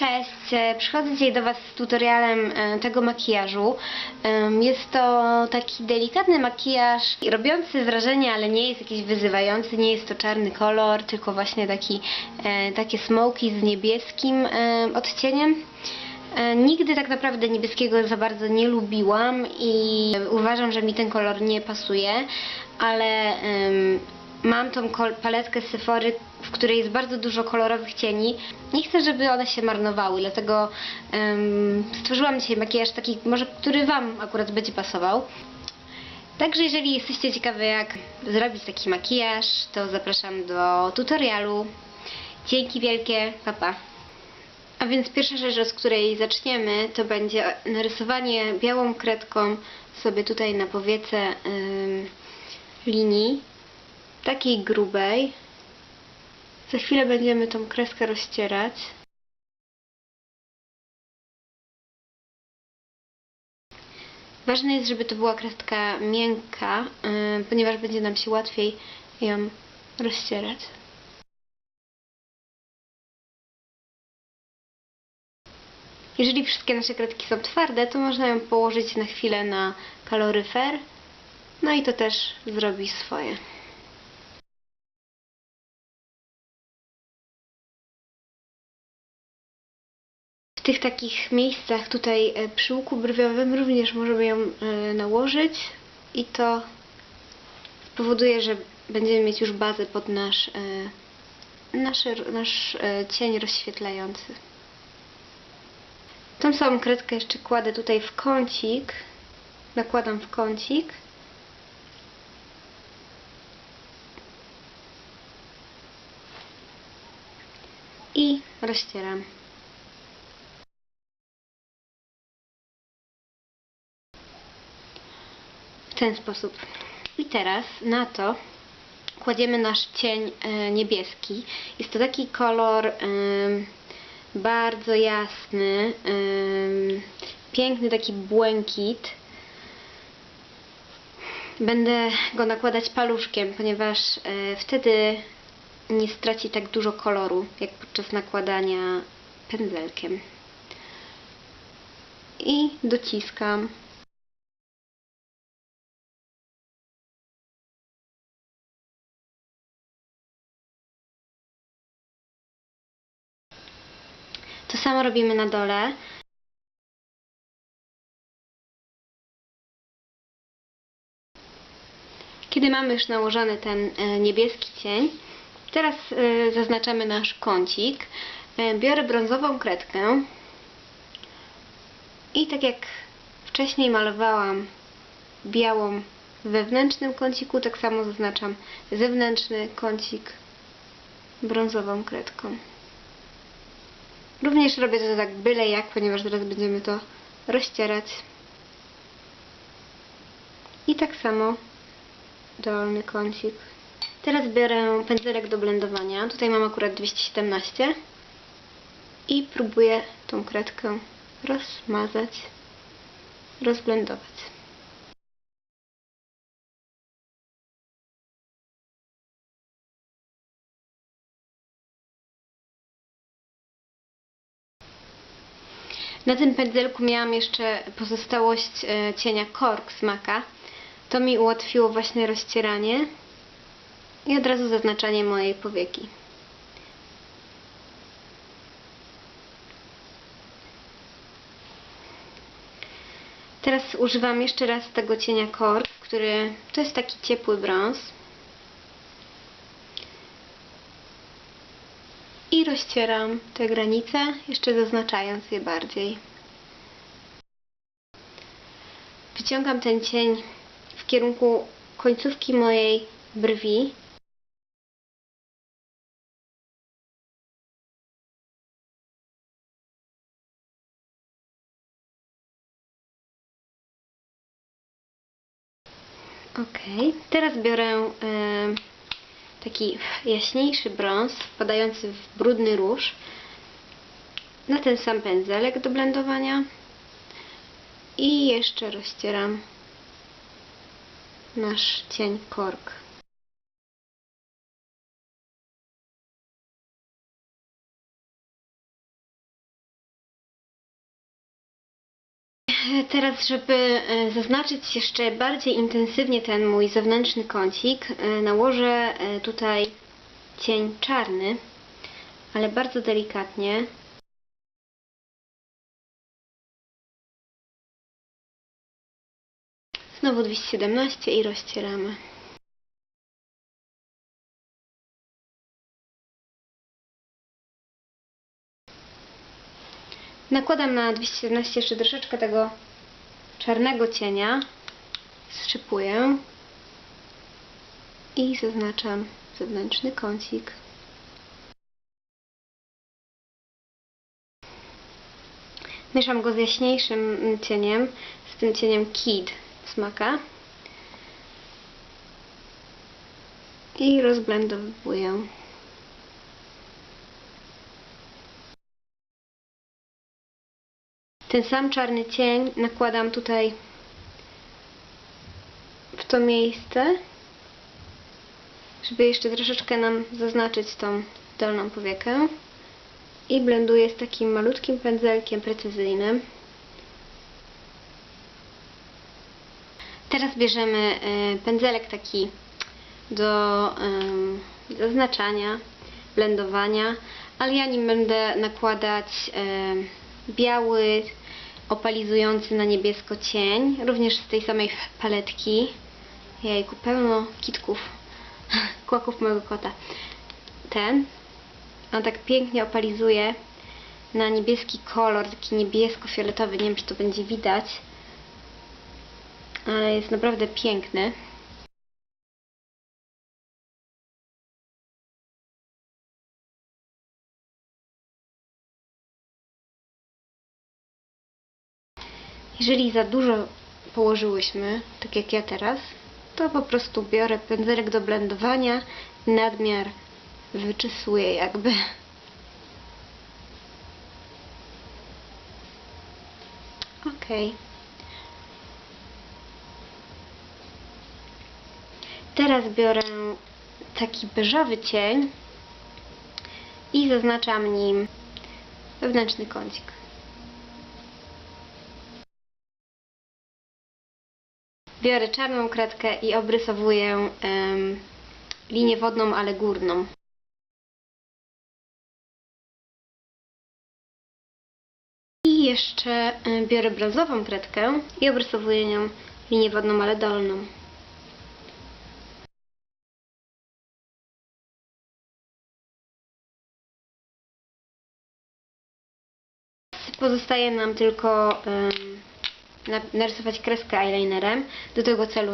Cześć, e, przychodzę dzisiaj do Was z tutorialem e, tego makijażu. Jest to taki delikatny makijaż, robiący wrażenie, ale nie jest jakiś wyzywający, nie jest to czarny kolor, tylko właśnie taki, e, takie smoki z niebieskim odcieniem. Nigdy tak naprawdę niebieskiego za bardzo nie lubiłam i uważam, że mi ten kolor nie pasuje, ale mam tą paletkę z Sephory, w której jest bardzo dużo kolorowych cieni. Nie chcę, żeby one się marnowały, dlatego em, stworzyłam dzisiaj makijaż taki, może który Wam akurat będzie pasował. Także jeżeli jesteście ciekawi jak zrobić taki makijaż, to zapraszam do tutorialu. Dzięki wielkie, pa pa. A więc pierwsza rzecz, od której zaczniemy, to będzie narysowanie białą kredką sobie tutaj na powiece ym, linii, takiej grubej. Za chwilę będziemy tą kreskę rozcierać. Ważne jest, żeby to była krestka miękka, ym, ponieważ będzie nam się łatwiej ją rozcierać. Jeżeli wszystkie nasze kredki są twarde, to można ją położyć na chwilę na kaloryfer. No i to też zrobi swoje. W tych takich miejscach tutaj e, przy łuku brwiowym również możemy ją e, nałożyć i to spowoduje, że będziemy mieć już bazę pod nasz, e, nasz, nasz cień rozświetlający. Tą samą kredkę jeszcze kładę tutaj w kącik. Nakładam w kącik. I rozcieram. W ten sposób. I teraz na to kładziemy nasz cień e, niebieski. Jest to taki kolor em, bardzo jasny, em, piękny taki błękit. Będę go nakładać paluszkiem, ponieważ e, wtedy nie straci tak dużo koloru, jak podczas nakładania pędzelkiem. I dociskam. Samo robimy na dole. Kiedy mamy już nałożony ten e, niebieski cień, teraz e, zaznaczamy nasz kącik. E, Biorę brązową kredkę i tak jak wcześniej malowałam białą wewnętrznym kąciku, tak samo zaznaczam zewnętrzny kącik brązową kredką. Również robię to tak byle jak, ponieważ zaraz będziemy to rozcierać. I tak samo dolny kącik. Teraz biorę pędzelek do blendowania. Tutaj mam akurat 217 i próbuję tą kredkę rozmazać, rozblendować. Na tym pędzelku miałam jeszcze pozostałość e, cienia kork z maka. To mi ułatwiło właśnie rozcieranie i od razu zaznaczanie mojej powieki. Teraz używam jeszcze raz tego cienia kork, który to jest taki ciepły brąz. I rozcieram te granice, jeszcze zaznaczając je bardziej. Wyciągam ten cień w kierunku końcówki mojej brwi. Ok, teraz biorę e, taki jaśniejszy brąz wpadający w brudny róż na ten sam pędzelek do blendowania i jeszcze rozcieram nasz cień kork. Teraz, żeby e, zaznaczyć jeszcze bardziej intensywnie ten mój zewnętrzny kącik, e, nałożę e, tutaj cień czarny, ale bardzo delikatnie. Znowu 217 i rozcieramy. Nakładam na 217 jeszcze troszeczkę tego czarnego cienia. Strzypuję. I zaznaczam zewnętrzny kącik. Mieszam go z jaśniejszym cieniem, z tym cieniem Kid z Maka. I rozblendowuję. Ten sam czarny cień nakładam tutaj w to miejsce, żeby jeszcze troszeczkę nam zaznaczyć tą dolną powiekę. I blenduję z takim malutkim pędzelkiem precyzyjnym. Teraz bierzemy e, pędzelek taki do em, zaznaczania, blendowania, ale ja nim będę nakładać em, biały, opalizujący na niebiesko cień, również z tej samej paletki. Jejku, pełno kitków, kłaków mojego kota. Ten, on tak pięknie opalizuje na niebieski kolor, taki niebiesko-fioletowy, nie wiem czy to będzie widać, ale jest naprawdę piękny. Jeżeli za dużo położyłyśmy, tak jak ja teraz, to po prostu biorę pędzelek do blendowania nadmiar wyczesuję jakby. Okej. Teraz biorę taki beżowy cień i zaznaczam nim wewnętrzny kącik. Biorę czarną kredkę i obrysowuję em, linię wodną, ale górną. I jeszcze biorę brązową kredkę i obrysowuję nią linię wodną, ale dolną. Pozostaje nam tylko na- narysować kreskę eyelinerem. Do tego celu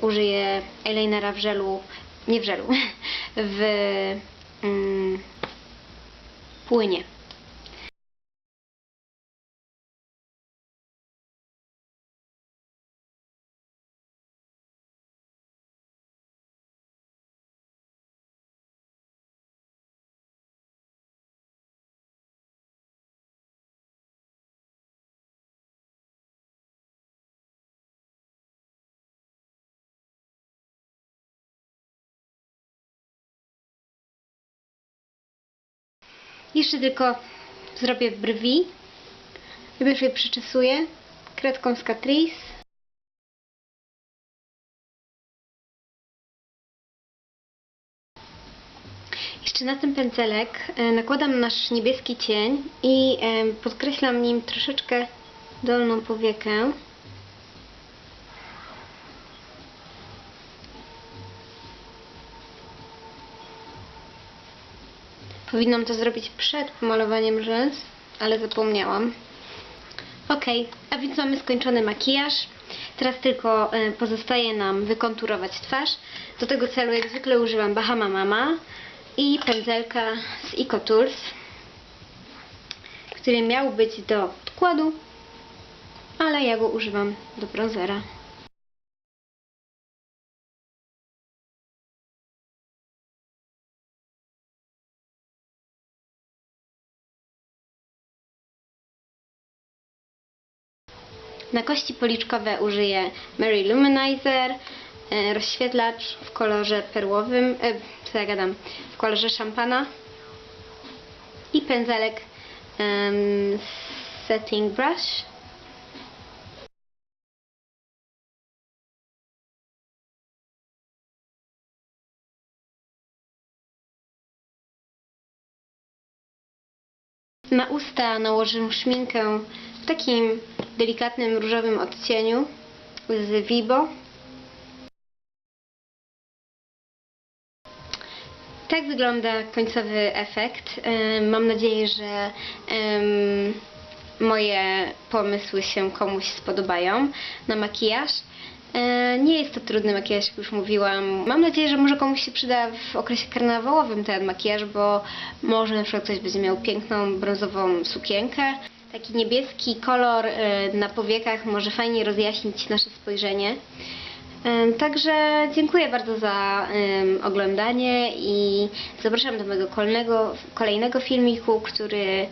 użyję eyelinera w żelu, nie w żelu, w mm, płynie. Jeszcze tylko zrobię brwi. Najpierw je przyczesuję kredką z Catrice. Jeszcze na ten pędzelek e, nakładam nasz niebieski cień i e, podkreślam nim troszeczkę dolną powiekę. Powinnam to zrobić przed pomalowaniem rzęs, ale zapomniałam. Ok, a więc mamy skończony makijaż. Teraz tylko e, pozostaje nam wykonturować twarz. Do tego celu jak zwykle używam Bahama Mama i pędzelka z Eco Tools, który miał być do podkładu, ale ja go używam do bronzera. Na kości policzkowe użyję Mary Luminizer, e, rozświetlacz w kolorze perłowym, e, co ja gadam, w kolorze szampana i pędzelek um, setting brush. Na usta nałożę szminkę w takim delikatnym różowym odcieniu z Vibo. Tak wygląda końcowy efekt. Mam nadzieję, że moje pomysły się komuś spodobają na makijaż. E, Nie jest to trudny makijaż, jak już mówiłam. Mam nadzieję, że może komuś się przyda w okresie karnawałowym ten makijaż, bo może na przykład ktoś będzie miał piękną brązową sukienkę. Taki niebieski kolor e, na powiekach może fajnie rozjaśnić nasze spojrzenie. Em, Także dziękuję bardzo za oglądanie i zapraszam do mojego kolejnego, kolejnego filmiku, który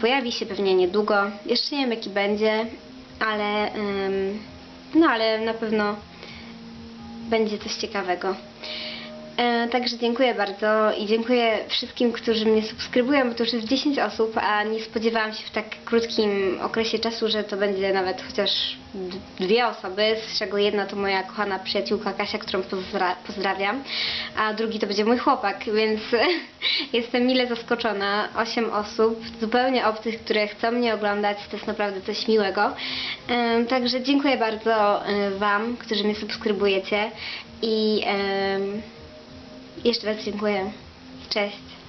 pojawi się pewnie niedługo. Jeszcze nie wiem jaki będzie, ale, no, ale na pewno będzie coś ciekawego. E, Także dziękuję bardzo i dziękuję wszystkim, którzy mnie subskrybują, bo to już jest 10 osób, a nie spodziewałam się w tak krótkim okresie czasu, że to będzie nawet chociaż dwie osoby, z czego jedna to moja kochana przyjaciółka Kasia, którą pozdra- pozdrawiam, a drugi to będzie mój chłopak, więc jestem mile zaskoczona. 8 osób, zupełnie obcych, które chcą mnie oglądać, to jest naprawdę coś miłego. E, Także dziękuję bardzo e, Wam, którzy mnie subskrybujecie i jeszcze raz dziękuję. Cześć.